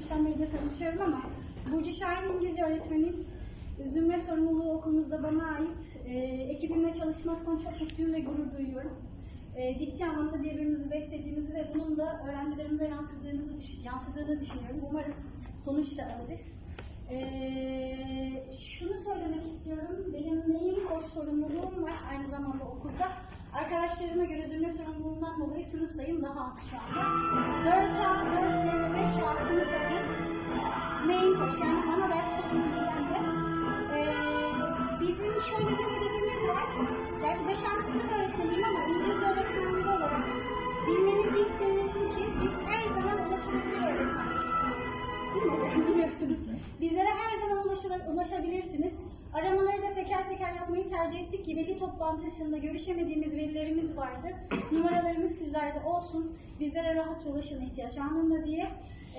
sosyal medyada tanışıyorum ama Burcu Şahin İngilizce öğretmeniyim. Zümre sorumluluğu okulumuzda bana ait. Ee, ekibimle çalışmaktan çok mutluyum ve gurur duyuyorum. Ee, ciddi anlamda birbirimizi beslediğimizi ve bunun da öğrencilerimize yansıdığını, düş- yansıdığını düşünüyorum. Umarım sonuç da alırız. Ee, şunu söylemek istiyorum. Benim neyim koç sorumluluğum var aynı zamanda okulda. Arkadaşlarıma göre zümre sorumluluğundan dolayı sınıf sayım daha az şu anda. 4A, 4B ve 5A sınıflarının yani ana ders sorumluluğu bende. Ee, bizim şöyle bir hedefimiz var. Gerçi 5. sınıf öğretmeniyim ama İngilizce öğretmenleri olarak bilmenizi isterim ki biz her zaman ulaşılabilir öğretmenleriz. Değil mi hocam? Biliyorsunuz. Bizlere her zaman ulaşabilirsiniz. Aramaları da teker teker yapmayı tercih ettik ki veli toplantı dışında görüşemediğimiz velilerimiz vardı. Numaralarımız sizlerde olsun. Bizlere rahatça ulaşın ihtiyaç anında diye.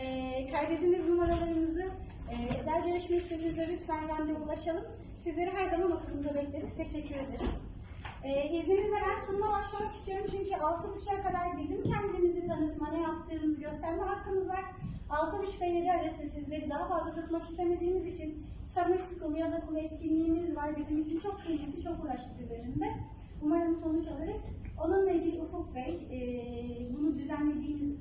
Ee, kaydettiğiniz numaralarımızı e, özel görüşme istediğinizde lütfen randevu ulaşalım. Sizleri her zaman okulumuza bekleriz. Teşekkür ederim. Ee, izninizle ben sunuma başlamak istiyorum çünkü 6.30'a kadar bizim kendimizi tanıtma, ne yaptığımızı gösterme hakkımız var. 6.30 ile 7 arası sizleri daha fazla tutmak istemediğimiz için Summer School yaz okulu etkinliğimiz var. Bizim için çok kıymetli, çok uğraştık üzerinde. Umarım sonuç alırız. Onunla ilgili Ufuk Bey, e, bunu düzenlediğimiz,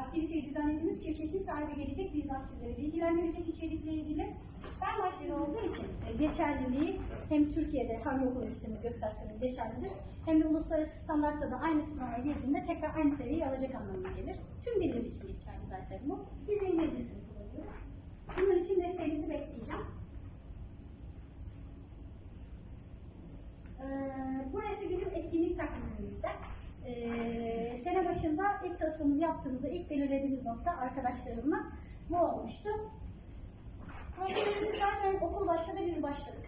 aktiviteyi düzenlediğimiz şirketin sahibi gelecek. Bizzat sizleri bilgilendirecek içerikle ilgili. Ben başladığımız için e, geçerliliği hem Türkiye'de hangi okul listemiz gösterseniz geçerlidir. Hem de uluslararası standartta da aynı sınava girdiğinde tekrar aynı seviyeyi alacak anlamına gelir. Tüm diller için geçerli zaten bu. Biz İngilizcesini kullanıyoruz. Bunun için desteğinizi bekleyeceğim. Ee, burası bizim etkinlik takvimimizde. Ee, sene başında ilk çalışmamızı yaptığımızda ilk belirlediğimiz nokta arkadaşlarımla bu olmuştu. Projelerimiz zaten okul başladı, biz başladık.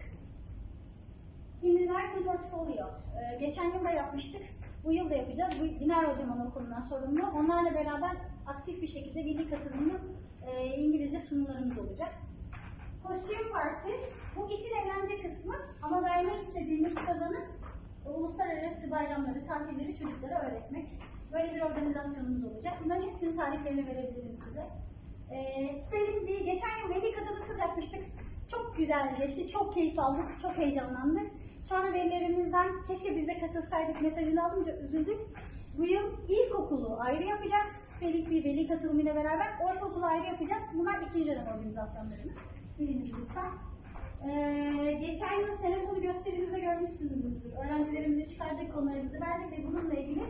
Kindergarten Portfolio. Ee, geçen yıl da yapmıştık. Bu yıl da yapacağız. Bu Dinar Hocam'ın okulundan sorumlu. Onlarla beraber aktif bir şekilde veli katılımlı e, İngilizce sunumlarımız olacak. Kostüm parti. Bu işin eğlence kısmı ama vermek istediğimiz kazanıp uluslararası bayramları, tatilleri çocuklara öğretmek. Böyle bir organizasyonumuz olacak. Bunların hepsinin tariflerini verebilirim size. Ee, spelling Bee geçen yıl veli katılımsız yapmıştık. Çok güzel geçti, çok keyif aldık, çok heyecanlandık. Sonra velilerimizden keşke biz de katılsaydık mesajını alınca üzüldük. Bu yıl ilkokulu ayrı yapacağız. Spelling Bee veli katılımıyla beraber ortaokulu ayrı yapacağız. Bunlar ikinci dönem organizasyonlarımız. Biliniz lütfen. Ee, geçen yıl sene sonu gösterimizde görmüşsünüzdür. Öğrencilerimizi çıkardık, konularımızı verdik ve bununla ilgili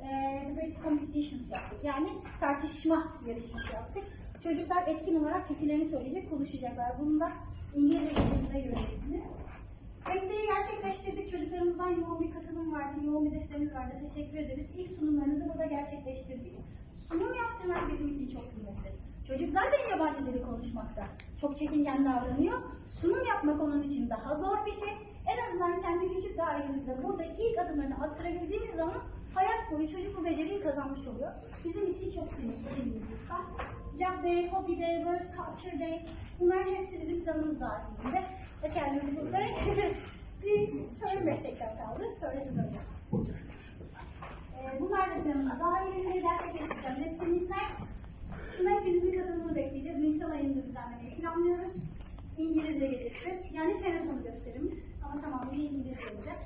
e, debate competitions yaptık. Yani tartışma yarışması yaptık. Çocuklar etkin olarak fikirlerini söyleyecek, konuşacaklar. Bunu da İngilizce bildiğinizde göreceksiniz. Bekleyi gerçekleştirdik. Çocuklarımızdan yoğun bir katılım vardı, yoğun bir desteğimiz vardı. Teşekkür ederiz. İlk sunumlarınızı burada gerçekleştirdik. Sunum yaptırmak bizim için çok kıymetli. Çocuk zaten yabancı dili konuşmakta. Çok çekingen davranıyor. Sunum yapmak onun için daha zor bir şey. En azından kendi küçük dairemizde burada ilk adımlarını attırabildiğimiz zaman hayat boyu çocuk bu beceriyi kazanmış oluyor. Bizim için çok kıymetli mi lütfen? Job Day, Hobby Day, World Culture Days bunların hepsi bizim planımız dahilinde. Hoş geldiniz. Bir son 5 dakika kaldı. Sonra siz alacağız. Ee, bunlar da planımız dahilinde gerçekleştireceğimiz etkinlikler. Şuna hepinizin katılımını bekleyeceğiz. Nisan ayında düzenlemeyi planlıyoruz. İngilizce gecesi. Yani sene sonu gösterimiz. Ama tamamıyla İngilizce olacak.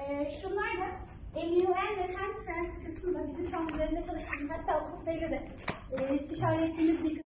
Ee, şunlar da MUN ve Ten Friends kısmı da bizim şu an üzerinde çalıştığımız hatta Ufuk Bey'le de e, istişare ettiğimiz bir